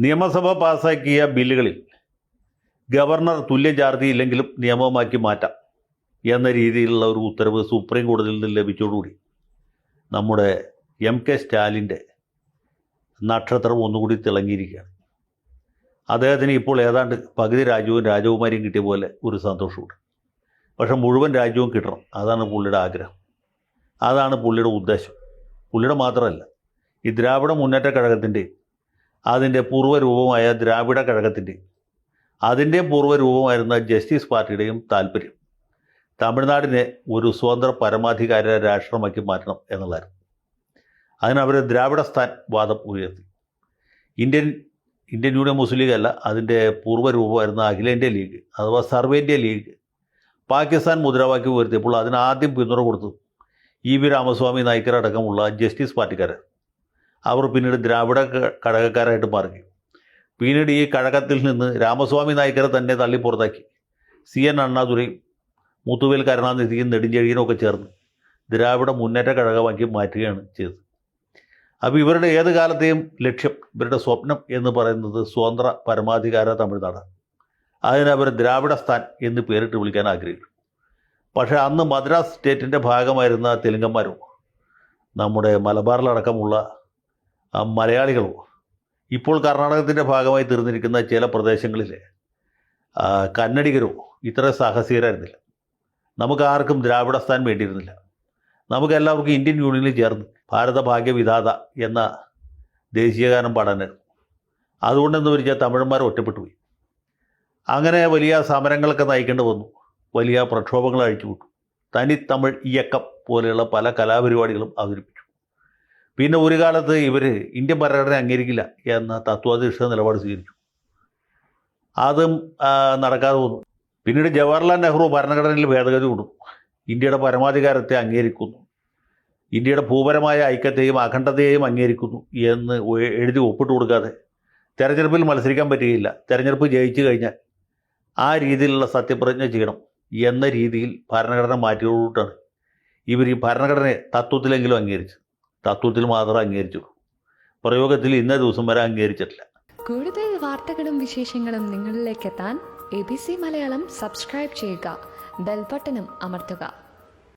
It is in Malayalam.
നിയമസഭ പാസാക്കിയ ബില്ലുകളിൽ ഗവർണർ തുല്യ ചാർജ് ഇല്ലെങ്കിലും നിയമമാക്കി മാറ്റാം എന്ന രീതിയിലുള്ള ഒരു ഉത്തരവ് സുപ്രീം കോടതിയിൽ നിന്ന് ലഭിച്ചതോടുകൂടി നമ്മുടെ എം കെ സ്റ്റാലിന്റെ നക്ഷത്രം ഒന്നുകൂടി തിളങ്ങിയിരിക്കുകയാണ്. അദ്ദേഹത്തിന് ഇപ്പോൾ ഏതാണ്ട് പകുതി രാജ്യവും രാജകുമാരിയും കിട്ടിയ പോലെ ഒരു സന്തോഷമുണ്ട്. പക്ഷെ മുഴുവൻ രാജ്യവും കിട്ടണം. അതാണ് പുള്ളിയുടെ ആഗ്രഹം. അതാണ് പുള്ളിയുടെ ഉദ്ദേശം. പുള്ളിയുടെ മാത്രമല്ല ഈ ദ്രാവിഡ മുന്നേറ്റ കഴകത്തിന്റെ അതിന്റെ പൂർവരൂപമായ ദ്രാവിഡ കഴകത്തിന്റെ അതിന്റെ പൂർവരൂപമായിരുന്ന ജസ്റ്റിസ് പാർട്ടിയുടെയും താല്പര്യം തമിഴ്നാടിനെ ഒരു സ്വതന്ത്ര പരമാധികാര രാഷ്ട്രമാക്കി മാറ്റണം എന്നുള്ളതായിരുന്നു. അതിനവർ ദ്രാവിഡസ്ഥാൻ വാദം ഉയർത്തി. Indian Indian union Muslim league അല്ല അതിന്റെ പൂർവരൂപമായിരുന്ന അഖിലേന്ത്യാ ലീഗ് അഥവാ സർവേന്ത്യ ലീഗ് പാകിസ്ഥാൻ മുദ്രാവാക്യം ഉയർത്തിയപ്പോൾ അതിനാദ്യം പിന്തുണ കൊടുത്തു ഇ വി രാമസ്വാമി നായ്ക്കരടക്കമുള്ള ജസ്റ്റിസ് പാർട്ടിക്കാർ അവർ പിന്നീട് ദ്രാവിഡ ഘടകക്കാരായിട്ട് മാറി പിന്നീട് ഈ കഴകത്തിൽ നിന്ന് രാമസ്വാമി നായ്ക്കരെ തന്നെ തള്ളി പുറത്താക്കി. സി എൻ അണ്ണാദുരയും മുത്തുവേൽ കരുണാനിധിയും നെടുഞ്ചെഴിയനും ഒക്കെ ചേർന്ന് ദ്രാവിഡ മുന്നേറ്റ കഴകമാക്കി മാറ്റുകയാണ് ചെയ്തത്. അപ്പോൾ ഇവരുടെ ഏത് കാലത്തെയും ലക്ഷ്യം ഇവരുടെ സ്വപ്നം എന്ന് പറയുന്നത് സ്വതന്ത്ര പരമാധികാര തമിഴ്നാടാണ്. അതിനവർ ദ്രാവിഡ ദ്രാവിഡസ്ഥാൻ എന്ന് പേരിട്ട് വിളിക്കാൻ ആഗ്രഹിച്ചു പക്ഷേ അന്ന് മദ്രാസ് സ്റ്റേറ്റിന്റെ ഭാഗമായിരുന്ന തെലുങ്കന്മാരും നമ്മുടെ മലബാറിലടക്കമുള്ള മലയാളികളും ഇപ്പോൾ കർണാടകത്തിന്റെ ഭാഗമായി തീർന്നിരിക്കുന്ന ചില പ്രദേശങ്ങളിൽ കന്നഡികരോ ഇത്ര സാഹസികരായിരുന്നില്ല. നമുക്ക് ആർക്കും ദ്രാവിഡസ്ഥാൻ വേണ്ടിയിരുന്നില്ല. നമുക്ക് എല്ലാവർക്കും ഇന്ത്യൻ യൂണിയനിൽ ചേർന്ന് ഭാരത ഭാഗ്യവിധാത എന്ന ദേശീയഗാനം പാടാനായിരുന്നു. അതുകൊണ്ടെന്ന് വിളിച്ചാൽ തമിഴന്മാർ ഒറ്റപ്പെട്ടു പോയി അങ്ങനെ വലിയ സമരങ്ങളൊക്കെ നയിക്കേണ്ടി വന്നു. വലിയ പ്രക്ഷോഭങ്ങൾ അഴിച്ചുവിട്ടു. തനി തമിഴ് ഇയക്കം പോലെയുള്ള പല കലാപരിപാടികളും അവതരിപ്പിച്ചു. പിന്നെ ഒരു കാലത്ത് ഇവർ ഇന്ത്യൻ ഭരണഘടന അംഗീകരിക്കില്ല എന്ന തത്വാധിഷ്ഠിത നിലപാട് സ്വീകരിച്ചു. അതും നടക്കാതെ വന്നു പിന്നീട് ജവഹർലാൽ നെഹ്റു ഭരണഘടനയിൽ ഭേദഗതി കൊടുക്കും ഇന്ത്യയുടെ പരമാധികാരത്തെ അംഗീകരിക്കുന്നു. ഇന്ത്യയുടെ ഭൂപരമായ ഐക്യത്തെയും അഖണ്ഡതയെയും അംഗീകരിക്കുന്നു എന്ന് എഴുതി ഒപ്പിട്ട് കൊടുക്കാതെ തെരഞ്ഞെടുപ്പിൽ മത്സരിക്കാൻ പറ്റുകയില്ല. തെരഞ്ഞെടുപ്പ് ജയിച്ചു കഴിഞ്ഞാൽ ആ രീതിയിലുള്ള സത്യപ്രതിജ്ഞ ചെയ്യണം എന്ന രീതിയിൽ ഭരണഘടന മാറ്റിയിട്ടാണ് ഇവർ ഈ ഭരണഘടനയെ തത്വത്തിലെങ്കിലും അംഗീകരിച്ചു തത്വത്തിൽ മാത്രം അംഗീകരിച്ചുള്ളൂ പ്രയോഗത്തിൽ ഇന്ന ദിവസം വരെ അംഗീകരിച്ചിട്ടില്ല. കൂടുതൽ വാർത്തകളും വിശേഷങ്ങളും നിങ്ങളിലേക്ക് എത്താൻ A B C Malayalam subscribe ചെയ്യുക. ബെൽബട്ടനും അമർത്തുക.